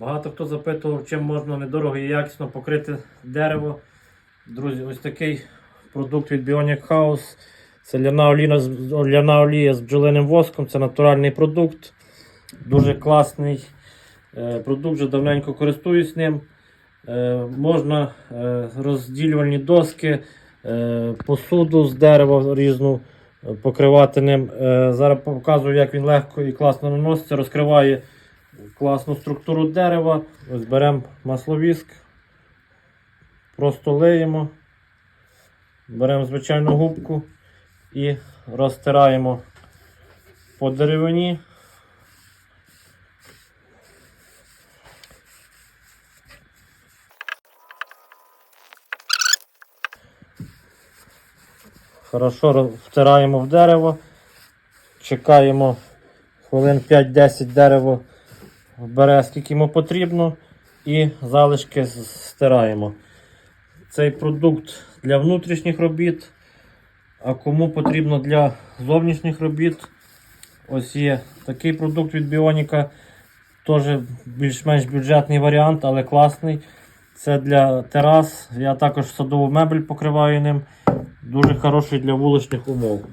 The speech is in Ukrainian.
Багато хто запитував, чим можна недорого і якісно покрити дерево. Друзі, ось такий продукт від Bionic House. Це ляна олія, ляна олія з бджолиним воском, це натуральний продукт. Дуже класний е, продукт, вже давненько користуюсь ним. Е, можна е, розділювальні доски, посуду з дерева різну покривати ним. Зараз показую, як він легко і класно наноситься, розкриває класну структуру дерева. Ось беремо масловіск, просто лиємо, беремо звичайну губку і розтираємо по деревині. Хорошо втираємо в дерево, чекаємо хвилин 5-10 дерево бере скільки йому потрібно і залишки стираємо. Цей продукт для внутрішніх робіт, а кому потрібно для зовнішніх робіт. Ось є такий продукт від Біоніка. Теж більш-менш бюджетний варіант, але класний. Це для терас. Я також садову мебель покриваю ним. Дуже хороший для вуличних умов.